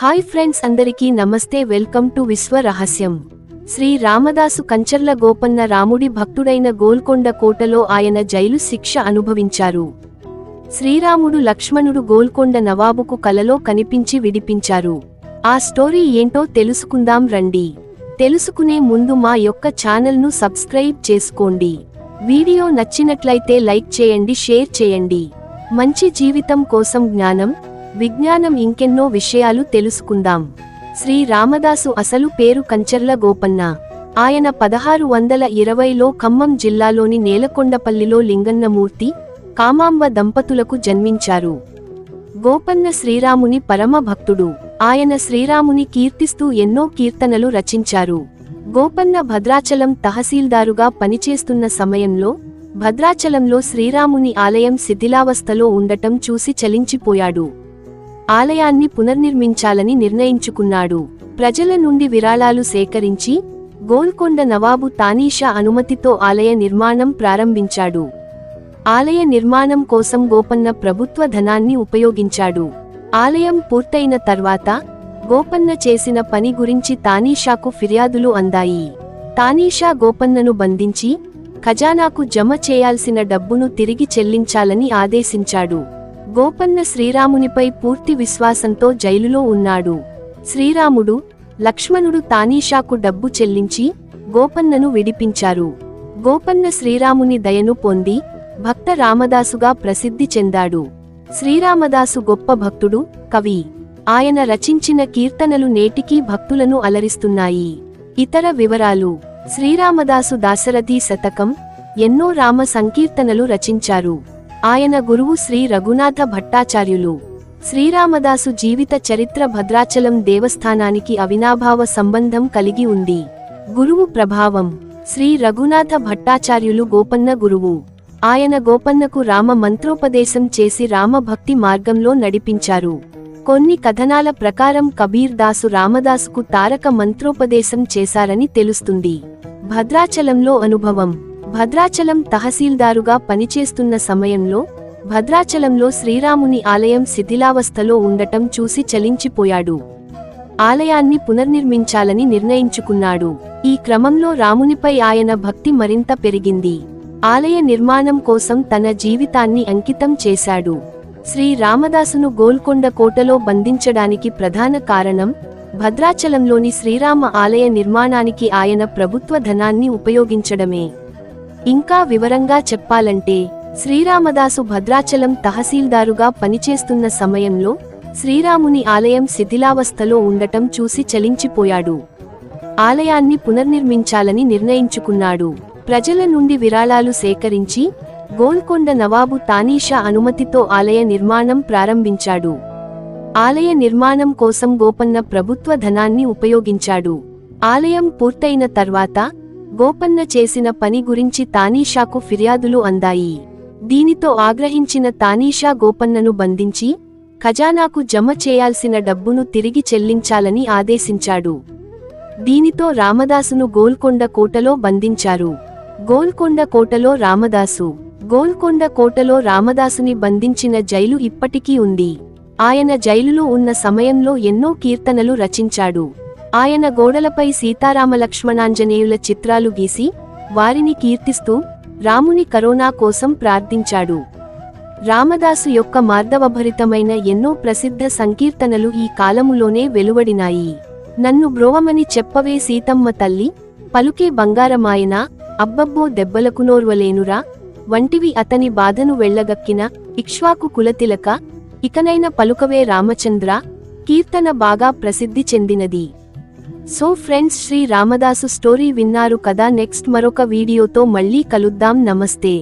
Hi friends అందరికీ నమస్తే welcome to విశ్వ రహస్యం. శ్రీ రామదాసు కంచర్ల గోపన్న రాముడి భక్తుడైన గోల్కొండ కోటలో ఆయన జైలు శిక్ష అనుభవించారు. శ్రీరాముడు లక్ష్మణుడు గోల్కొండ నవాబుకు కలలో కనిపించి విడిపించారు. ఆ స్టోరీ ఏంటో తెలుసుకుందాం రండి. తెలుసుకునే ముందు మా యొక్క ఛానల్ను సబ్స్క్రైబ్ చేసుకోండి. వీడియో నచ్చినట్లయితే లైక్ చేయండి షేర్ చేయండి. మంచి జీవితం కోసం జ్ఞానం విజ్ఞానం ఇంకెన్నో విషయాలు తెలుసుకుందాం. శ్రీ రామదాసు అసలు పేరు కంచర్ల గోపన్న. ఆయన పదహారు వందల ఇరవైలో ఖమ్మం జిల్లాలోని నేలకొండపల్లిలో లింగన్నమూర్తి కామాంబ దంపతులకు జన్మించారు. గోపన్న శ్రీరాముని పరమ భక్తుడు. ఆయన శ్రీరాముని కీర్తిస్తూ ఎన్నో కీర్తనలు రచించారు. గోపన్న భద్రాచలం తహసీల్దారుగా పనిచేస్తున్న సమయంలో భద్రాచలంలో శ్రీరాముని ఆలయం శిథిలావస్థలో ఉండటం చూసి చలించిపోయాడు. ఆలయాన్ని పునర్నిర్మించాలని నిర్ణయించుకున్నాడు. ప్రజల నుండి విరాళాలు సేకరించి గోల్కొండ నవాబు తానీషా అనుమతితో ఆలయ నిర్మాణం ప్రారంభించాడు. ఆలయ నిర్మాణం కోసం గోపన్న ప్రభుత్వ ధనాన్ని ఉపయోగించాడు. ఆలయం పూర్తయిన తర్వాత గోపన్న చేసిన పని గురించి తానీషాకు ఫిర్యాదులు అందాయి. తానీషా గోపన్నను బంధించి ఖజానాకు జమ చేయాల్సిన డబ్బును తిరిగి చెల్లించాలని ఆదేశించాడు. గోపన్న శ్రీరామునిపై పూర్తి విశ్వాసంతో జైలులో ఉన్నాడు. శ్రీరాముడు లక్ష్మణుడు తానీషాకు డబ్బు చెల్లించి గోపన్నను విడిపించారు. గోపన్న శ్రీరాముని దయను పొంది భక్త రామదాసుగా ప్రసిద్ధి చెందాడు. శ్రీరామదాసు గొప్ప భక్తుడు కవి. ఆయన రచించిన కీర్తనలు నేటికీ భక్తులను అలరిస్తున్నాయి. ఇతర వివరాలు. శ్రీరామదాసు దాశరథి శతకం ఎన్నో రామ సంకీర్తనలు రచించారు. ఆయన గురువు శ్రీ రఘునాథ భట్టాచార్యులు. శ్రీరామదాసు జీవిత చరిత్ర భద్రాచలం దేవస్థానానికి అవినాభావ సంబంధం కలిగి ఉంది. గురువు ప్రభావం. శ్రీ రఘునాథ భట్టాచార్యులు గోపన్న గురువు. ఆయన గోపన్నకు రామ మంత్రోపదేశం చేసి రామభక్తి మార్గంలో నడిపించారు. కొన్ని కథనాల ప్రకారం కబీర్ దాసు రామదాసుకు తారక మంత్రోపదేశం చేశారని తెలుస్తుంది. భద్రాచలంలో అనుభవం. భద్రాచలం తహసీల్దారుగా పనిచేస్తున్న సమయంలో భద్రాచలంలో శ్రీరాముని ఆలయం శిథిలావస్థలో ఉండటం చూసి చలించిపోయాడు. ఆలయాన్ని పునర్నిర్మించాలని నిర్ణయించుకున్నాడు. ఈ క్రమంలో రామునిపై ఆయన భక్తి మరింత పెరిగింది. ఆలయ నిర్మాణం కోసం తన జీవితాన్ని అంకితం చేశాడు. శ్రీ రామదాసును గోల్కొండ కోటలో బంధించడానికి ప్రధాన కారణం భద్రాచలంలోని శ్రీరామ ఆలయ నిర్మాణానికి ఆయన ప్రభుత్వ ధనాన్ని ఉపయోగించడమే. ఇంకా వివరంగా చెప్పాలంటే శ్రీరామదాసు భద్రాచలం తహసీల్దారుగా పనిచేస్తున్న సమయంలో శ్రీరాముని ఆలయం శిథిలావస్థలో ఉండటం చూసి చలించిపోయాడు. ఆలయాన్ని పునర్నిర్మించాలని నిర్ణయించుకున్నాడు. ప్రజల నుండి విరాళాలు సేకరించి గోల్కొండ నవాబు తానీషా అనుమతితో ఆలయ నిర్మాణం ప్రారంభించాడు. ఆలయ నిర్మాణం కోసం గోపన్న ప్రభుత్వ ధనాన్ని ఉపయోగించాడు. ఆలయం పూర్తయిన తర్వాత గోపన్న చేసిన పని గురించి తానీషాకు ఫిర్యాదులు అందాయి. దీనితో ఆగ్రహించిన తానీషా గోపన్నను బంధించి ఖజానాకు జమ చేయాల్సిన డబ్బును తిరిగి చెల్లించాలని ఆదేశించాడు. దీనితో రామదాసును గోల్కొండ కోటలో బంధించారు. గోల్కొండ కోటలో రామదాసు గోల్కొండ కోటలో రామదాసుని బంధించిన జైలు ఇప్పటికీ ఉంది. ఆయన జైలులో ఉన్న సమయంలో ఎన్నో కీర్తనలు రచించాడు. ఆయన గోడలపై సీతారామ లక్ష్మణాంజనేయుల చిత్రాలు గీసి వారిని కీర్తిస్తూ రాముని కరోనా కోసం ప్రార్థించాడు. రామదాసు యొక్క మార్దవభరితమైన ఎన్నో ప్రసిద్ధ సంకీర్తనలు ఈ కాలములోనే వెలువడినాయి. నన్ను బ్రోవమని చెప్పవే సీతమ్మ తల్లి పలుకే బంగారమాయన అబ్బబ్బో దెబ్బలకు నోర్వలేనురా వంటివి అతని బాధను వెళ్ళగక్కిన ఇక్ష్వాకు కులతిలక ఇకనైన పలుకవే రామచంద్ర కీర్తన బాగా ప్రసిద్ధి చెందినది. So friends Sri Ramadasu story విన్నారు కదా నెక్స్ట్ మరొక వీడియోతో మళ్ళీ కలుద్దాం నమస్తే.